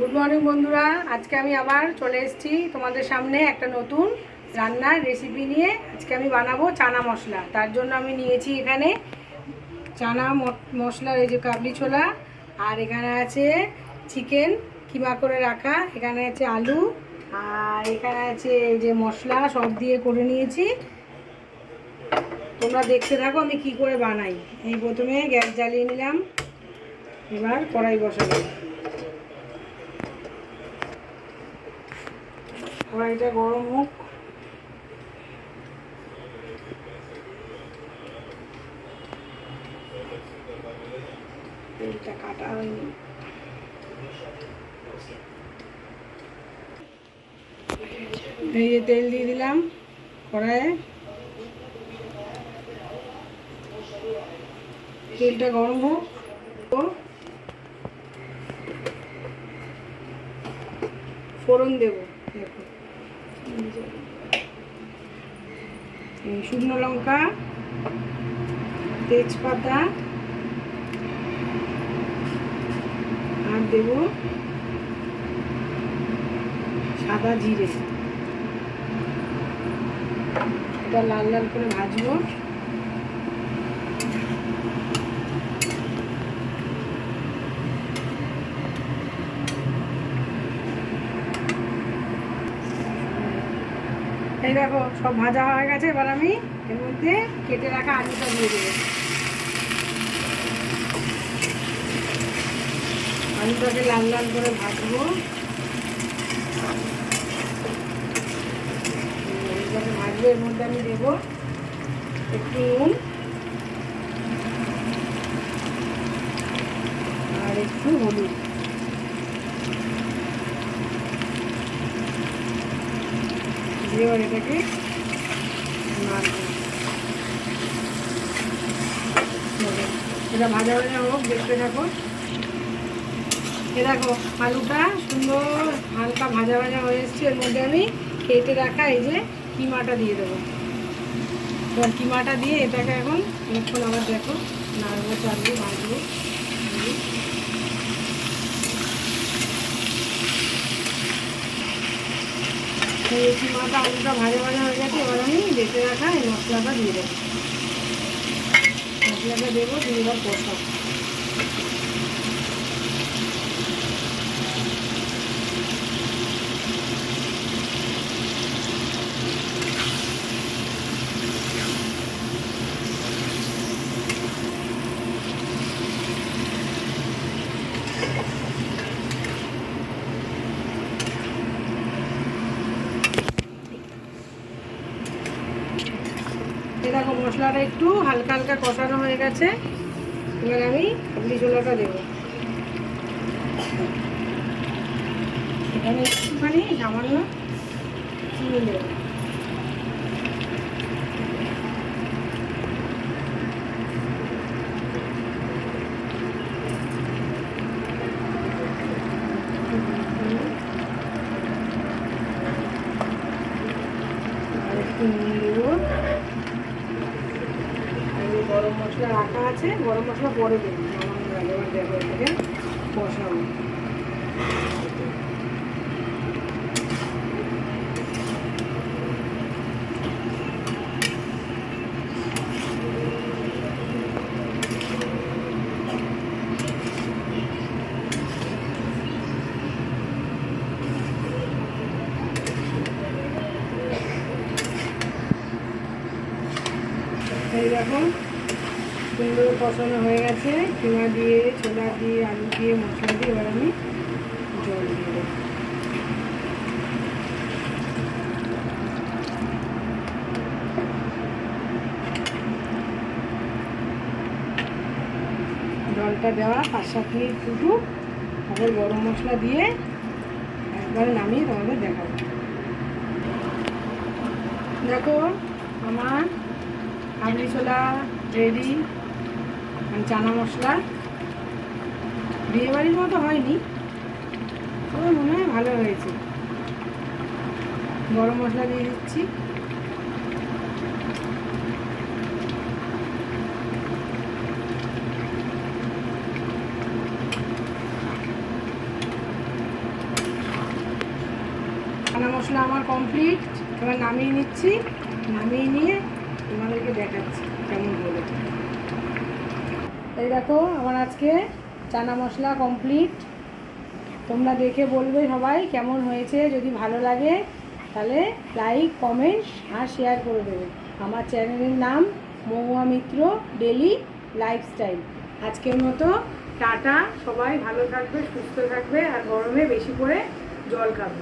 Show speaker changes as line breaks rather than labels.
Good morning বন্ধুরা। আজকে আমি আবার চলে এসেছি তোমাদের সামনে একটা নতুন রান্নার রেসিপি নিয়ে। আজকে আমি বানাবো চানা মশলা। তার জন্য আমি নিয়েছি এখানে চানা ম- মশলার এই যে কাবলি ছোলা, আর এখানে আছে চিকেন কিমা করে রাখা, এখানে আছে আলু, আর এখানে আছে এই যে মশলা, সব দিয়ে করে নিয়েছি। তোমরা দেখতে থাকো আমি কি করে বানাই। এই প্রথমে গ্যাস জ্বালিয়ে নিলাম। এবার কড়াই বসাবো। কড়াইটা গরম হোক। তেলটা কাটা হয়নি। এই যে তেল দিয়ে দিলাম কড়াইয়ে। তেলটা গরম হোক। ফোড়ন দেবো, দেখো। শুকনো লঙ্কা তেজপাতা আর দেব সাদা জিরে। এটা লাল লাল করে ভাজবো। এই দেখো, সব ভাজা হয়ে গেছে, এবার আমি এর মধ্যে কেটে রাখা আলুটা দিয়ে দেবো। আলুটাকে লাল লাল করে ভাজবো। এইভাবে ভাজবো, এর মধ্যে আমি দেবো একটু নুন আর একটু হলুদ দিয়ে এবার এটাকে এটা ভাজা ভাজা হোক, দেখতে থাকো। এ দেখো, আলুটা সুন্দর হালকা ভাজা ভাজা হয়ে এসছে। এর মধ্যে আমি কেটে রাখা এই যে কিমাটা দিয়ে দেবো। এবার কিমাটা দিয়ে এটাকে এখন অনেকক্ষণ আবার দেখো, নাড়বো চালবো ভাজবো। এই কিমাটা আলুটা ভাজা ভাজা হয়ে গেছে, এবার আমি বেটে রাখা এই মশলাটা দিয়ে দেবো। মশলাটা দেবো, দিয়ে এবার কষাবো। দেখো মশলাটা একটু হালকা হালকা কষানো হয়ে গেছে। এবার আমি কাবলি ছোলাটা দেবো। এখানে একটুখানি সামান্য চিনি দেবো আর একটু নুন দেবো আর এই গরম মশলা রাখা আছে গরম মশলা পরে দেবো। বসাবো। এই দেখো। সুন্দর কষানো হয়ে গেছে। কিমা দিয়ে, ছোলা দিয়ে, আলু দিয়ে, মশলা দিয়ে এবার আমি জল দিয়ে দেবো। জলটা দেওয়া পাঁচ সাত মিনিট ফুটুক তারপর গরম মশলা দিয়ে একবারে নামিয়ে তোমাদের দেখাবো। দেখো, আমার কাবলি ছোলা রেডি চানা মশলা। বিয়েবাড়ির মতো হয়নি। তবে মনে হয় ভালো হয়েছে। গরম মশলা দিয়ে দিচ্ছি। চানা মশলা আমার কমপ্লিট এবার নামিয়ে নিচ্ছি। নামিয়ে নিয়ে তোমাদেরকে দেখাচ্ছি কেমন হলো। এই দেখো, আমার আজকে চানা মশলা কমপ্লিট তোমরা দেখে বলবে সবাই কেমন হয়েছে, যদি ভালো লাগে, তাহলে লাইক কমেন্ট আর শেয়ার করে দেবে। আমার চ্যানেলের নাম মহুয়া মিত্র ডেলি লাইফস্টাইল আজকের মতো টাটা, সবাই ভালো থাকবে, সুস্থ থাকবে, আর গরমে বেশি করে জল খাবে।